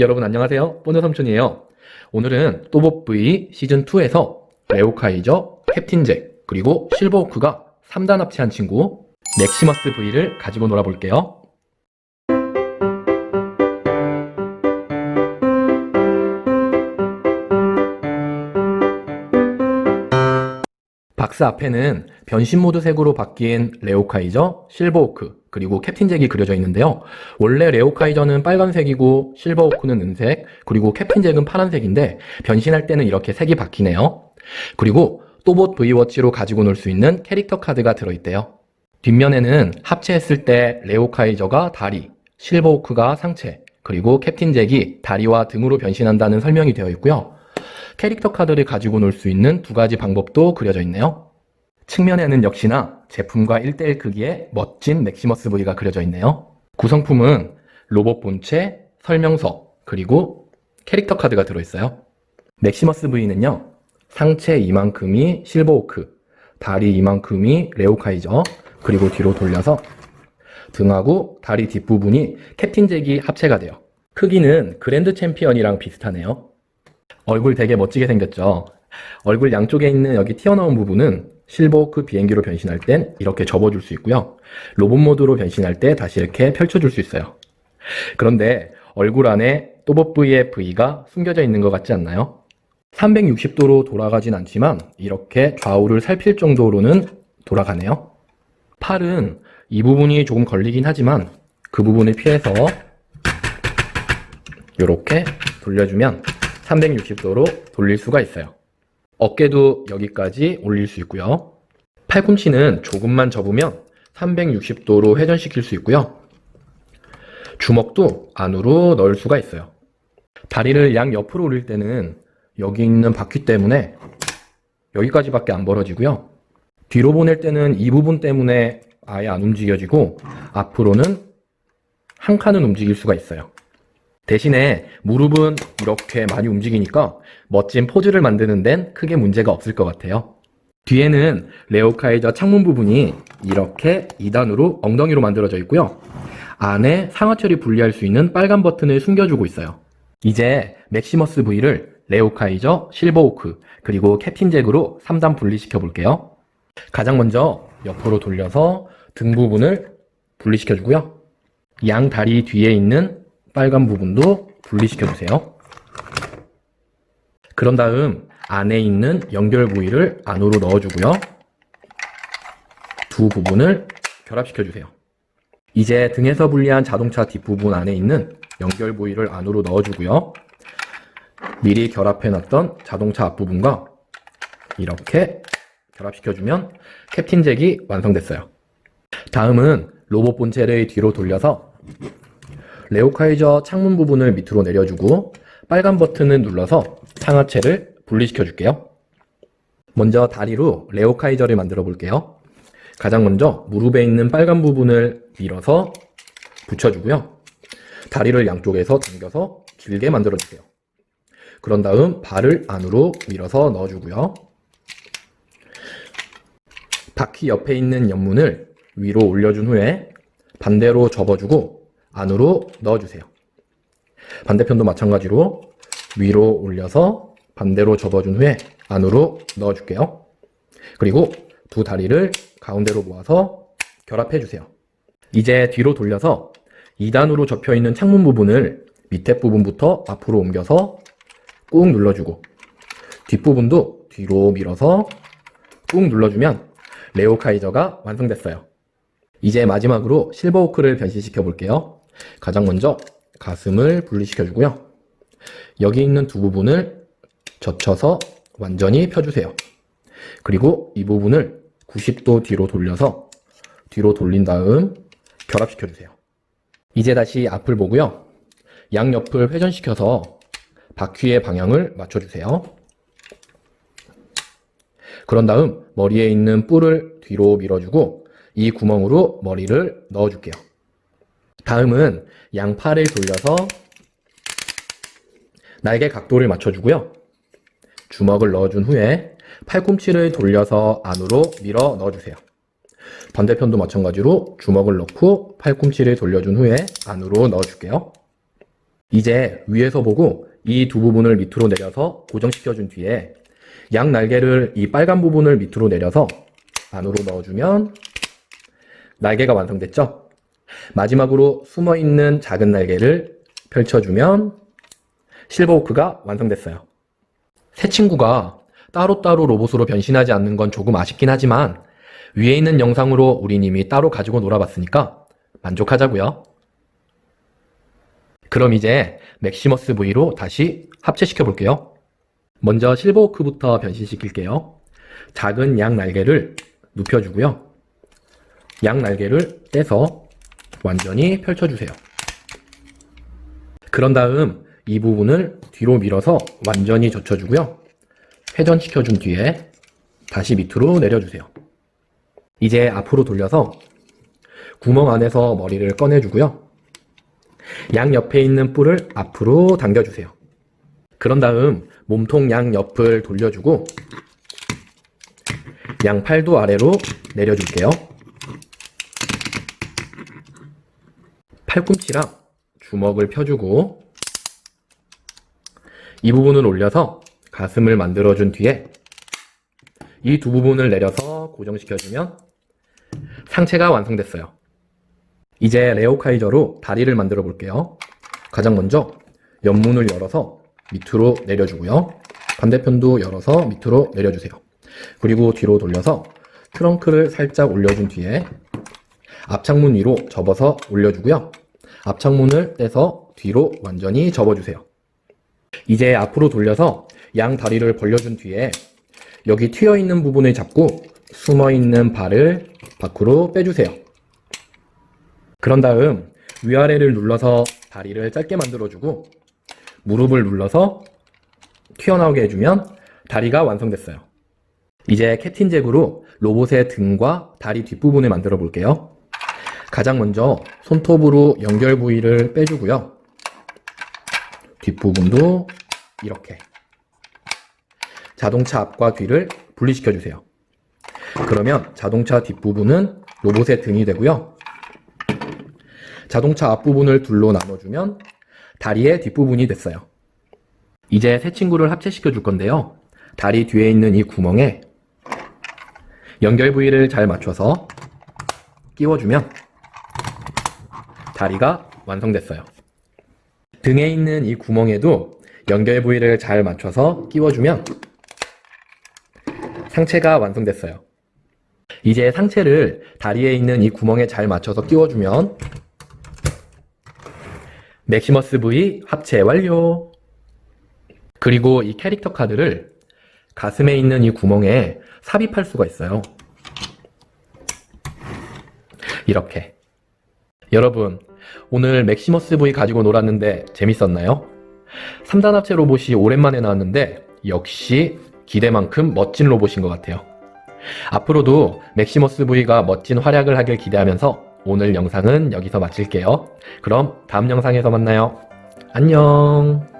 여러분 안녕하세요. 본드 삼촌이에요. 오늘은 또봇 V 시즌2에서 레오카이저, 캡틴 잭, 그리고 실버호크가 3단 합체한 친구 맥시머스 V를 가지고 놀아볼게요. 박스 앞에는 변신 모드 색으로 바뀐 레오카이저, 실버호크, 그리고 캡틴 잭이 그려져 있는데요. 원래 레오카이저는 빨간색이고 실버호크는 은색, 그리고 캡틴 잭은 파란색인데 변신할 때는 이렇게 색이 바뀌네요. 그리고 또봇 V워치로 가지고 놀 수 있는 캐릭터 카드가 들어있대요. 뒷면에는 합체했을 때 레오카이저가 다리, 실버호크가 상체, 그리고 캡틴 잭이 다리와 등으로 변신한다는 설명이 되어 있고요. 캐릭터 카드를 가지고 놀 수 있는 두 가지 방법도 그려져 있네요. 측면에는 역시나 제품과 1대1 크기의 멋진 맥시머스 V가 그려져 있네요. 구성품은 로봇 본체, 설명서, 그리고 캐릭터 카드가 들어있어요. 맥시머스 V는요, 상체 이만큼이 실버오크, 다리 이만큼이 레오카이저, 그리고 뒤로 돌려서 등하고 다리 뒷부분이 캡틴 잭이 합체가 돼요. 크기는 그랜드 챔피언이랑 비슷하네요. 얼굴 되게 멋지게 생겼죠? 얼굴 양쪽에 있는 여기 튀어나온 부분은 실버호크 비행기로 변신할 땐 이렇게 접어줄 수 있고요. 로봇 모드로 변신할 때 다시 이렇게 펼쳐줄 수 있어요. 그런데 얼굴 안에 또봇 V의 V가 숨겨져 있는 것 같지 않나요? 360도로 돌아가진 않지만 이렇게 좌우를 살필 정도로는 돌아가네요. 팔은 이 부분이 조금 걸리긴 하지만 그 부분을 피해서 이렇게 돌려주면 360도로 돌릴 수가 있어요. 어깨도 여기까지 올릴 수 있고요. 팔꿈치는 조금만 접으면 360도로 회전시킬 수 있고요. 주먹도 안으로 넣을 수가 있어요. 다리를 양 옆으로 올릴 때는 여기 있는 바퀴 때문에 여기까지밖에 안 벌어지고요. 뒤로 보낼 때는 이 부분 때문에 아예 안 움직여지고 앞으로는 한 칸은 움직일 수가 있어요. 대신에 무릎은 이렇게 많이 움직이니까 멋진 포즈를 만드는 데는 크게 문제가 없을 것 같아요. 뒤에는 레오카이저 창문 부분이 이렇게 2단으로 엉덩이로 만들어져 있고요. 안에 상하철이 분리할 수 있는 빨간 버튼을 숨겨주고 있어요. 이제 맥시머스 V를 레오카이저, 실버오크, 그리고 캡틴 잭으로 3단 분리시켜 볼게요. 가장 먼저 옆으로 돌려서 등 부분을 분리시켜 주고요. 양 다리 뒤에 있는 빨간 부분도 분리시켜 주세요. 그런 다음 안에 있는 연결 부위를 안으로 넣어주고요. 두 부분을 결합시켜 주세요. 이제 등에서 분리한 자동차 뒷부분 안에 있는 연결 부위를 안으로 넣어주고요. 미리 결합해 놨던 자동차 앞부분과 이렇게 결합시켜주면 캡틴 잭이 완성됐어요. 다음은 로봇 본체를 뒤로 돌려서 레오카이저 창문 부분을 밑으로 내려주고 빨간 버튼을 눌러서 상하체를 분리시켜 줄게요. 먼저 다리로 레오카이저를 만들어 볼게요. 가장 먼저 무릎에 있는 빨간 부분을 밀어서 붙여주고요. 다리를 양쪽에서 당겨서 길게 만들어 주세요. 그런 다음 발을 안으로 밀어서 넣어주고요. 바퀴 옆에 있는 연문을 위로 올려준 후에 반대로 접어주고 안으로 넣어주세요. 반대편도 마찬가지로 위로 올려서 반대로 접어준 후에 안으로 넣어줄게요. 그리고 두 다리를 가운데로 모아서 결합해주세요. 이제 뒤로 돌려서 2단으로 접혀있는 창문 부분을 밑에 부분부터 앞으로 옮겨서 꾹 눌러주고 뒷부분도 뒤로 밀어서 꾹 눌러주면 레오카이저가 완성됐어요. 이제 마지막으로 실버호크를 변신시켜 볼게요. 가장 먼저 가슴을 분리시켜 주고요. 여기 있는 두 부분을 젖혀서 완전히 펴주세요. 그리고 이 부분을 90도 뒤로 돌려서 뒤로 돌린 다음 결합시켜 주세요. 이제 다시 앞을 보고요. 양옆을 회전시켜서 바퀴의 방향을 맞춰주세요. 그런 다음 머리에 있는 뿔을 뒤로 밀어주고 이 구멍으로 머리를 넣어줄게요. 다음은 양팔을 돌려서 날개 각도를 맞춰주고요. 주먹을 넣어준 후에 팔꿈치를 돌려서 안으로 밀어 넣어주세요. 반대편도 마찬가지로 주먹을 넣고 팔꿈치를 돌려준 후에 안으로 넣어줄게요. 이제 위에서 보고 이 두 부분을 밑으로 내려서 고정시켜 준 뒤에 양 날개를 이 빨간 부분을 밑으로 내려서 안으로 넣어주면 날개가 완성됐죠? 마지막으로 숨어 있는 작은 날개를 펼쳐주면 실버호크가 완성됐어요. 새 친구가 따로따로 로봇으로 변신하지 않는 건 조금 아쉽긴 하지만 위에 있는 영상으로 이미 따로 가지고 놀아봤으니까 만족하자고요. 그럼 이제 맥시머스 V로 다시 합체시켜 볼게요. 먼저 실버호크부터 변신시킬게요. 작은 양 날개를 눕혀주고요. 양 날개를 떼서 완전히 펼쳐주세요. 그런 다음 이 부분을 뒤로 밀어서 완전히 젖혀주고요. 회전시켜준 뒤에 다시 밑으로 내려주세요. 이제 앞으로 돌려서 구멍 안에서 머리를 꺼내주고요. 양 옆에 있는 뿔을 앞으로 당겨주세요. 그런 다음 몸통 양 옆을 돌려주고 양 팔도 아래로 내려줄게요. 팔꿈치랑 주먹을 펴주고 이 부분을 올려서 가슴을 만들어준 뒤에 이 두 부분을 내려서 고정시켜주면 상체가 완성됐어요. 이제 레오카이저로 다리를 만들어 볼게요. 가장 먼저 옆문을 열어서 밑으로 내려주고요. 반대편도 열어서 밑으로 내려주세요. 그리고 뒤로 돌려서 트렁크를 살짝 올려준 뒤에 앞창문 위로 접어서 올려주고요. 앞창문을 떼서 뒤로 완전히 접어주세요. 이제 앞으로 돌려서 양 다리를 벌려준 뒤에 여기 튀어 있는 부분을 잡고 숨어 있는 발을 밖으로 빼주세요. 그런 다음 위아래를 눌러서 다리를 짧게 만들어주고 무릎을 눌러서 튀어나오게 해주면 다리가 완성됐어요. 이제 캡틴 잭으로 로봇의 등과 다리 뒷부분을 만들어 볼게요. 가장 먼저 손톱으로 연결 부위를 빼주고요. 뒷부분도 이렇게 자동차 앞과 뒤를 분리시켜 주세요. 그러면 자동차 뒷부분은 로봇의 등이 되고요. 자동차 앞부분을 둘로 나눠주면 다리의 뒷부분이 됐어요. 이제 새 친구를 합체시켜 줄 건데요. 다리 뒤에 있는 이 구멍에 연결 부위를 잘 맞춰서 끼워주면 다리가 완성됐어요. 등에 있는 이 구멍에도 연결 부위를 잘 맞춰서 끼워주면 상체가 완성됐어요. 이제 상체를 다리에 있는 이 구멍에 잘 맞춰서 끼워주면 맥시머스 V 합체 완료! 그리고 이 캐릭터 카드를 가슴에 있는 이 구멍에 삽입할 수가 있어요. 이렇게. 여러분, 오늘 맥시머스 V 가지고 놀았는데 재밌었나요? 3단 합체 로봇이 오랜만에 나왔는데 역시 기대만큼 멋진 로봇인 것 같아요. 앞으로도 맥시머스 V가 멋진 활약을 하길 기대하면서 오늘 영상은 여기서 마칠게요. 그럼 다음 영상에서 만나요. 안녕.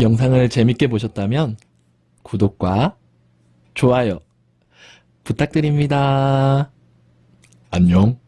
영상을 재밌게 보셨다면 구독과 좋아요 부탁드립니다. 안녕.